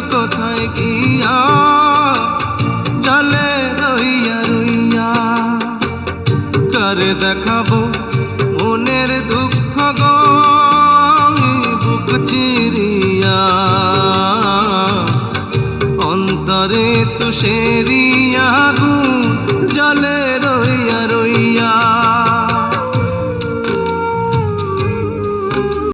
কোথায় গিয়া জলে রইয়া রইয়া করে দেখাবো মনের দুঃখ গো? বুক চিরিয়া অন্তরে তুষেরি